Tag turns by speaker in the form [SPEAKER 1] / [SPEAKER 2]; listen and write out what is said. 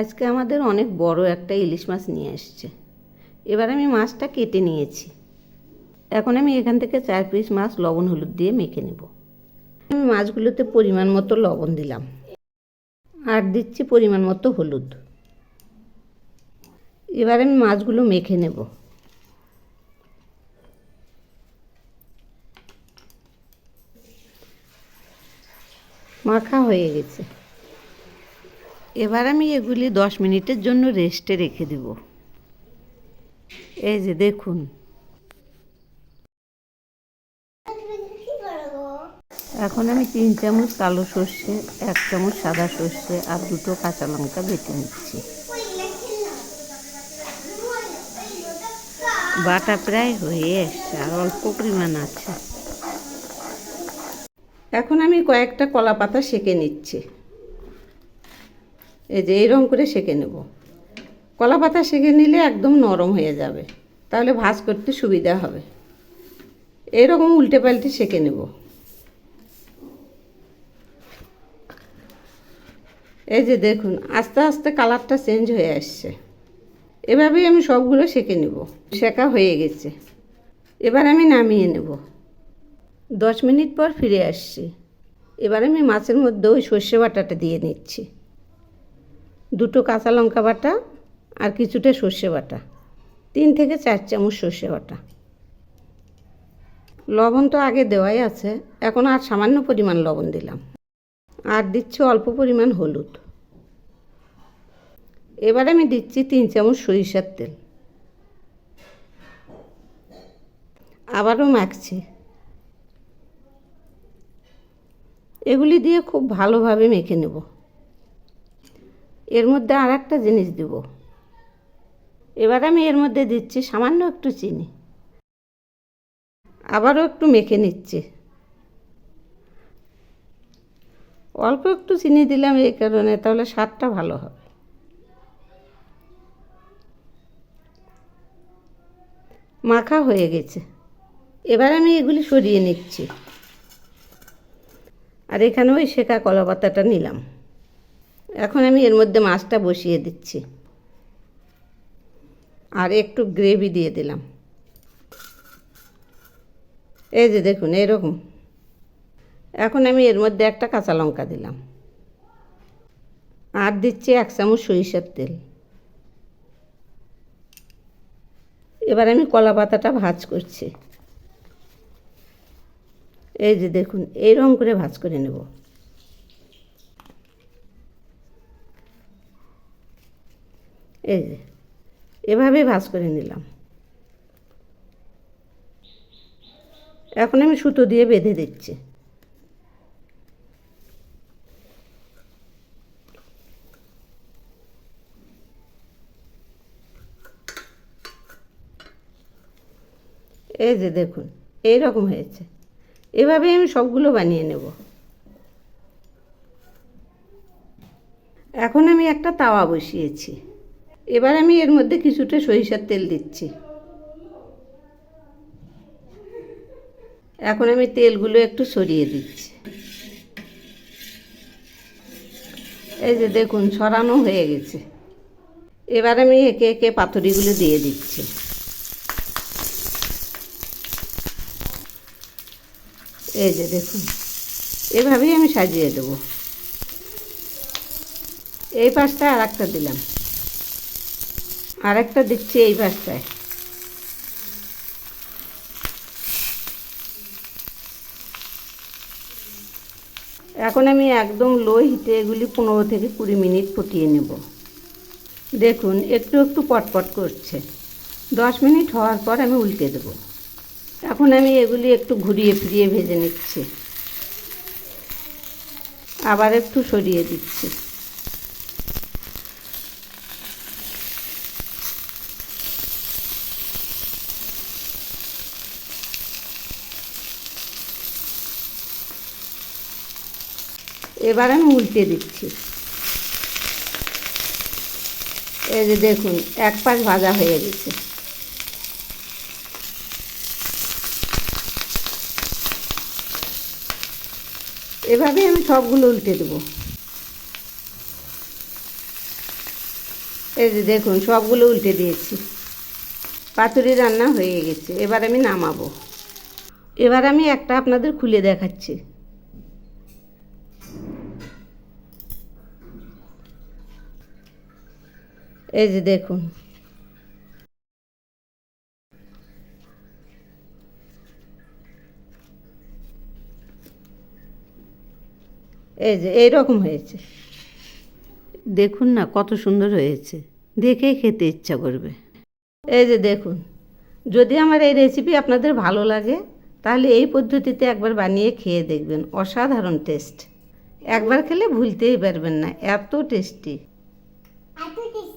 [SPEAKER 1] আজকে আমাদের অনেক বড় একটা ইলিশ মাছ নিয়ে এসছে। এবার আমি মাছটা কেটে নিয়েছি। এখন আমি এখান থেকে চার পিস মাছ লবণ হলুদ দিয়ে মেখে নেব। আমি মাছগুলোতে পরিমাণ মতো লবণ দিলাম। আর দিচ্ছি পরিমাণ মতো হলুদ। এবার আমি মাছগুলো মেখে নেব। মাখা হয়ে গেছে। এবার আমি এগুলি দশ মিনিটের জন্য রেস্টে রেখে দেব। এই যে দেখুন। এখন আমি তিন চামচ কালো সর্ষে, এক চামচ সাদা সর্ষে আর দুটো কাঁচা লঙ্কা বেটে নিচ্ছি। বাটা প্রায় হয়ে এসছে আর অল্প পরিমাণ আছে। এখন আমি কয়েকটা কলা পাতা সেঁকে নিচ্ছি। এই যে এইরকম করে সেঁকে নেব। কলা পাতা সেঁকে নিলে একদম নরম হয়ে যাবে। তাহলে ভাজ করতে সুবিধা হবে। এইরকম উল্টে পাল্টে সেঁকে নেব। এই যে দেখুন, আস্তে আস্তে কালারটা চেঞ্জ হয়ে আসছে। এভাবেই আমি সবগুলো সেঁকে নেব। শেখা হয়ে গেছে। এবার আমি নামিয়ে নেব। দশ মিনিট পর ফিরে আসছি। এবার আমি মাছের মধ্যে ওই সর্ষে বাটাটা দিয়ে নিচ্ছি। দুটো কাঁচা লঙ্কা বাটা আর কিছুটা সর্ষে বাটা। তিন থেকে চার চামচ সর্ষে বাটা। লবণ তো আগে দেওয়াই আছে, এখন আর সামান্য পরিমাণ লবণ দিলাম। আর দিচ্ছি অল্প পরিমাণ হলুদ। এবার আমি দিচ্ছি তিন চামচ সরিষার তেল। আবারও মাখছি। এগুলি দিয়ে খুব ভালোভাবে মেখে নেব। এর মধ্যে আর একটা জিনিস দেব। এবার আমি এর মধ্যে দিচ্ছি সামান্য একটু চিনি। আবারও একটু মেখে নিচ্ছি। অল্প একটু চিনি দিলাম এই কারণে, তাহলে স্বাদটা ভালো হবে। মাখা হয়ে গেছে। এবার আমি এগুলি সরিয়ে নিচ্ছি। আর এখানে ওই শেখা কলা পাতাটা নিলাম। এখন আমি এর মধ্যে মাছটা বসিয়ে দিচ্ছি। আর একটু গ্রেভি দিয়ে দিলাম। এই যে দেখুন, এরকম। এখন আমি এর মধ্যে একটা কাঁচা লঙ্কা দিলাম। আর দিচ্ছি এক চামচ সরিষার তেল। এবার আমি কলা পাতাটা ভাজ করছি। এই যে দেখুন এইরকম করে ভাজ করে নেব। এই যে এভাবে ভাজ করে নিলাম। এখন আমি সুতো দিয়ে বেঁধে দিচ্ছি। এই যে দেখুন এই রকম হয়েছে। এভাবে আমি সবগুলো বানিয়ে নেব। এখন আমি একটা তাওয়া বসিয়েছি। এবার আমি এর মধ্যে কিছুটা সরিষার তেল দিচ্ছি। এখন আমি তেলগুলো একটু সরিয়ে দিচ্ছি। এই যে দেখুন, সরানো হয়ে গেছে। এবার আমি একে একে পাথরিগুলো দিয়ে দিচ্ছি। এই যে দেখুন, এভাবেই আমি সাজিয়ে দেব। এই পাশটা আর একটা দিলাম। আর একটা দিচ্ছি এই পাশটায় এখন আমি একদম লো হিটে এগুলি পনেরো থেকে কুড়ি মিনিট ফুটিয়ে নেব। দেখুন, একটু একটু পটপট করছে। দশ মিনিট হওয়ার পর আমি উল্টে দেবো। এখন আমি এগুলি একটু ঘুরিয়ে ফিরিয়ে ভেজে নিচ্ছি। আবার একটু সরিয়ে দিচ্ছি। এবার আমি উল্টে দিচ্ছি। এই যে দেখুন, এক পাশ ভাজা হয়ে গেছে। এভাবে আমি সবগুলো উল্টে দেবো। এই যে দেখুন, সবগুলো উল্টে দিয়েছি। পাতুরি রান্না হয়ে গেছে। এবার আমি নামাবো। এবার আমি একটা আপনাদের খুলে দেখাচ্ছি। এই যে দেখুন। এই যে এইরকম হয়েছে। দেখুন না কত সুন্দর হয়েছে। দেখেই খেতে ইচ্ছা করবে। এই যে দেখুন যদি আমার এই রেসিপি আপনাদের ভালো লাগে তাহলে এই পদ্ধতিতে একবার বানিয়ে খেয়ে দেখবেন। অসাধারণ টেস্ট একবার খেলে ভুলতেই পারবেন না এত টেস্টি
[SPEAKER 2] এত টেস্টি